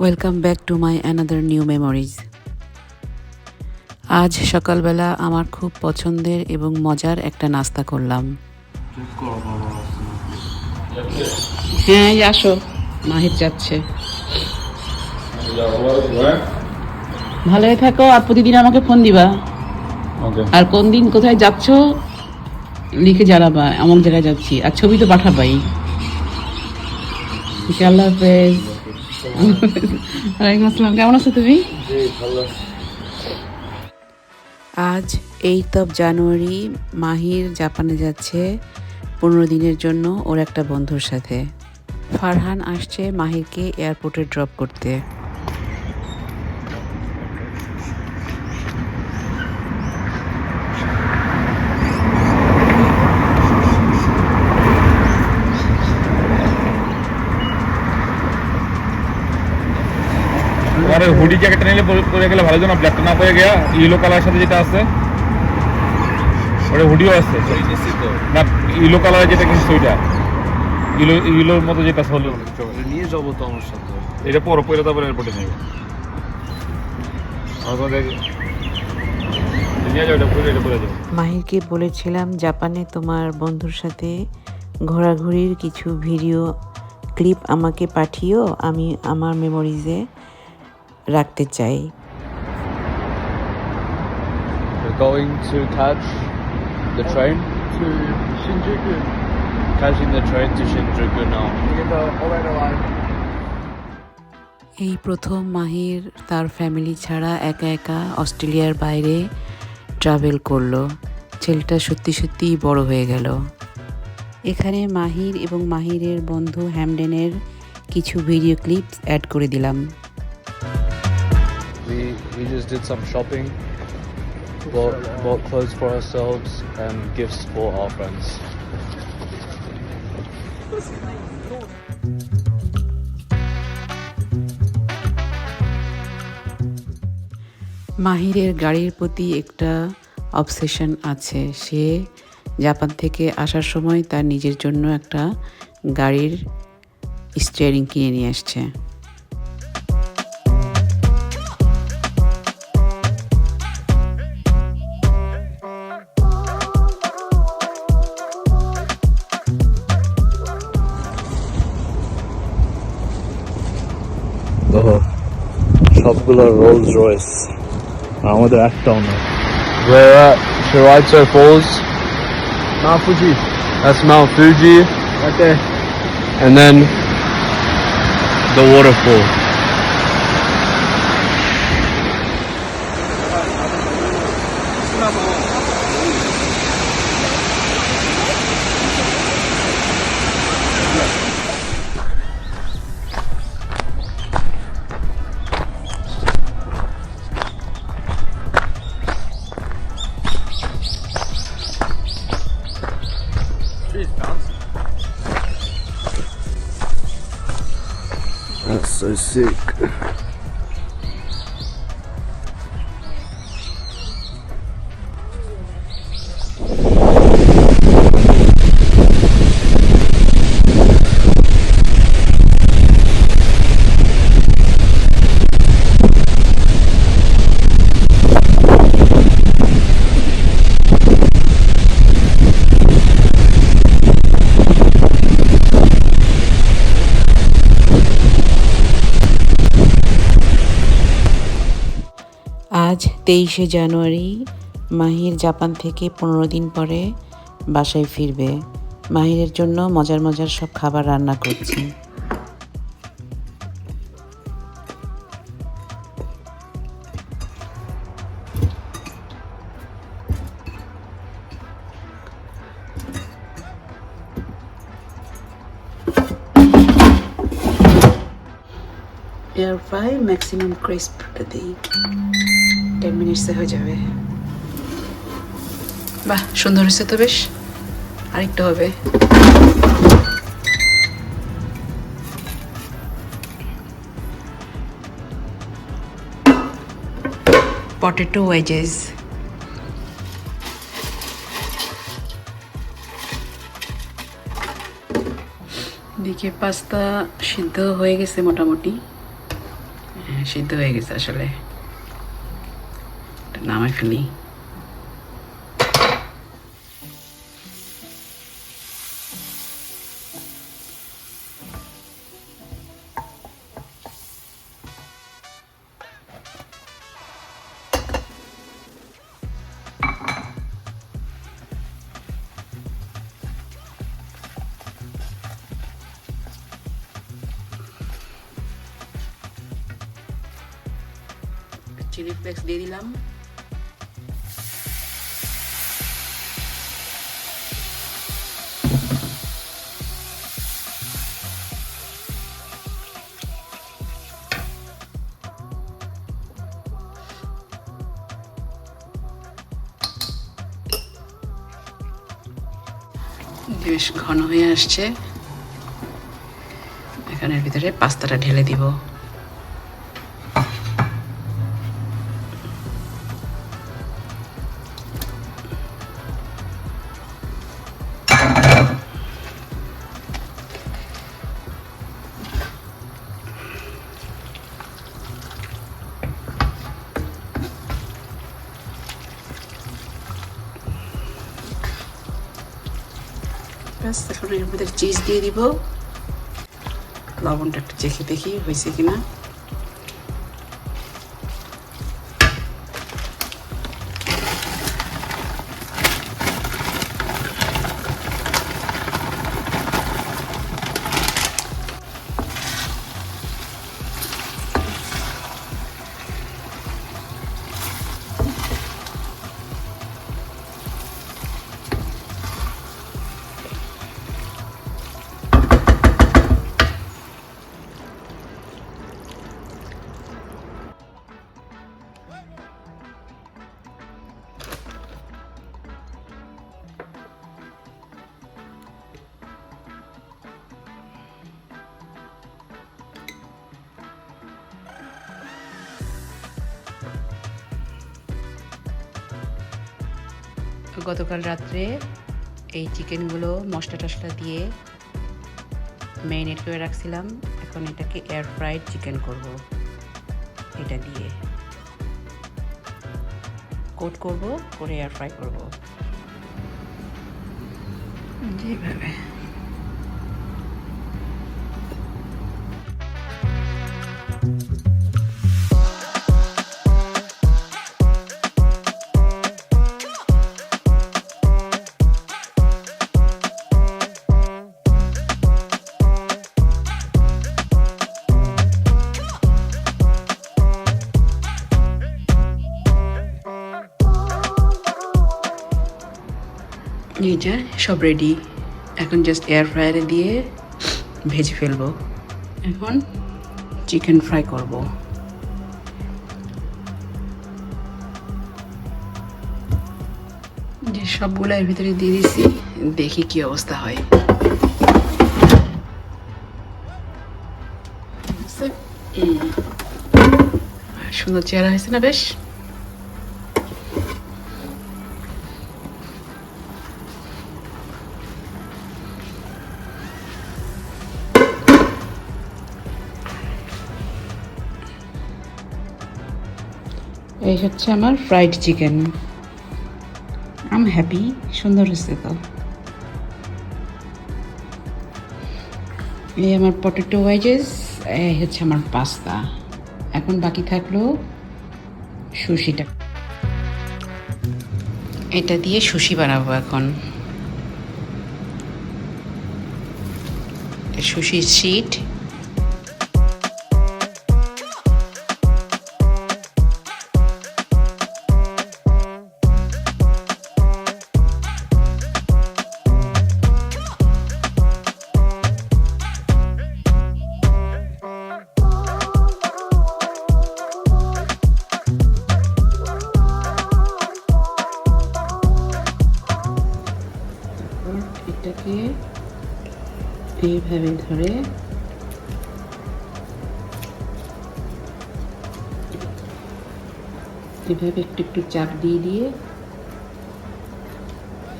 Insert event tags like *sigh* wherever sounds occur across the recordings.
Welcome back to my another new memories আজ সকালবেলা আমার খুব পছন্দের এবং মজার একটা নাস্তা করলাম। হ্যাঁ এই আসো। মাহির যাচ্ছে। ভালোই থাকো। আর প্রতিদিন আমাকে ফোন দিবা। আর কোন দিন কোথায় যাচ্ছ? লিখে জানাবা এমন জায়গায় যাচ্ছি। আর ছবি তো পাঠাবাই। আল্লাহ হাফেজ। *laughs* ওয়ালাইকুম আসসালাম কেমন আছো তুমি? আজ এইট অফ জানুয়ারি মাহির জাপানে যাচ্ছে পনেরো দিনের জন্য ওর একটা বন্ধুর সাথে। ফারহান আসছে মাহিরকে এয়ারপোর্টে ড্রপ করতে। তোমার হুডি জ্যাকেটটা নিলে পরে- গেলে ভালো জন্য ব্ল্যাকটা না পরে গিয়া ইয়েলো কালার সাথে যেটা আছে। ওটা হুডিও আছে না ইয়েলো কালার যেটা কিন্তু ওইটা ইয়েলো ইয়েলোর মতো যেটা হলো নিয়ে যাব তো আমার সাথে। এটা পরে পরে তারপরে এয়ারপোর্টে নেবে আর যাও মাহিরকে বলেছিলাম জাপানে তোমার বন্ধুর সাথে ঘোরাঘুরির কিছু ভিডিও ক্লিপ আমাকে পাঠিও আমি আমার মেমোরিজে রাখতে চাই। We're going to catch the train. To Shinjuku. Catching the train to Shinjuku now. এই প্রথম মাহির তার ফ্যামিলি ছাড়া একা একা অস্ট্রেলিয়ার বাইরে ট্রাভেল করল। ছেলেটা সত্যি সত্যি বড় হয়ে গেল। এখানে মাহির এবং মাহিরের বন্ধু হ্যামডেনের কিছু ভিডিও ক্লিপস অ্যাড করে দিলাম। We just did some shopping. Bought, bought clothes for ourselves and gifts for our friends. মাহিরের গাড়ির প্রতি একটা অবসেশন আছে সে জাপান থেকে আসার সময় তার নিজের জন্য একটা গাড়ির স্টিয়ারিং কিনে নিয়ে আসছে দেখো সবগুলো রোলস রয়েস আমাদের একটাও না We're at Shiraito Falls. Mount Fuji. That's Mount Fuji. Right there. And then the waterfall. That's so sick. তেইশে জানুয়ারি মাহির জাপান থেকে পনেরো দিন পরে বাসায় ফিরবে। মাহিরের জন্য মজার মজার সব খাবার রান্না করছি। ম্যাক্সিমাম ক্রিস্পটা দিই টেন মিনিটসে হয়ে যাবে। বাহ, সুন্দর হয়েছে তো বেশ। আরেকটু হবে। পটেটো ওয়েজেস দিকে পাস্তা সিদ্ধ হয়ে গেছে মোটামুটি। সিদ্ধ হয়ে গেছে আসলে। নামাই ফেলি। ফ্লেক্স দিয়ে দিলাম বেশ ঘন হয়ে আসছে। এখানের ভিতরে পাস্তাটা ঢেলে দিব। ব্যাস এখন এর মধ্যে চিজ দিয়ে দিব। লবণটা একটু চেখে দেখি হয়েছে কিনা। গতকাল রাত্রে এই চিকেনগুলো মশলা টশলা দিয়ে ম্যারিনেট করে রাখছিলাম। এখন এটাকে এয়ার ফ্রাইড চিকেন করব। এটা দিয়ে কোট করব, করে এয়ার ফ্রাই করব। যেভাবে। এই যে, সব রেডি এখন জাস্ট এয়ার ফ্রায়ারে দিয়ে ভেজে ফেলব। এখন চিকেন ফ্রাই করব। যে সবগুলো এর ভিতরে দিয়ে দিছি, দেখি কি অবস্থা হয়। সুন্দর চেহারা হয়েছে না বেশ? এই হচ্ছে আমার ফ্রাইড চিকেন আম হ্যাপি সুন্দর হয়েছে তো। এই আমার পটেটো ওয়াইজেস এই হচ্ছে আমার পাস্তা এখন বাকি থাকল সুশিটা। এটা দিয়ে সুশি বানাবো এখন। সুশির শিট এইভাবে ধরে এভাবে একটু একটু চাপ দিয়ে দিয়ে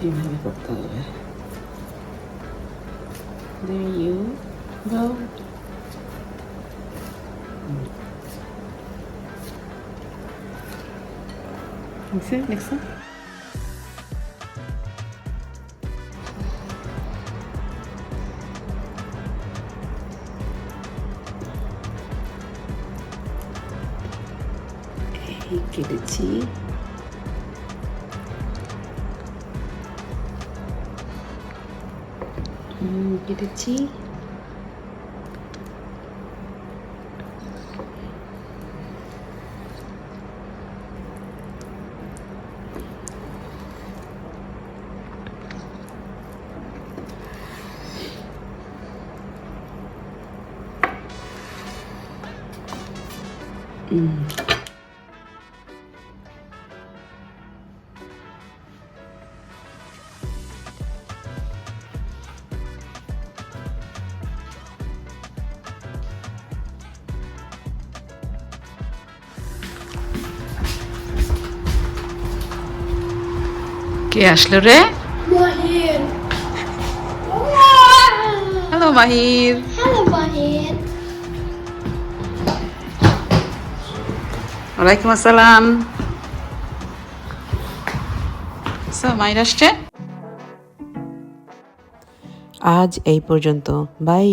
এইভাবে করতে হবে There you go. Next one. 같이 음 이게 됐지? 음. কে আসলো রে। হ্যালো মাহির। ওয়ালাইকুম আসসালাম। মাহির আসছে? আজ এই পর্যন্ত। বাই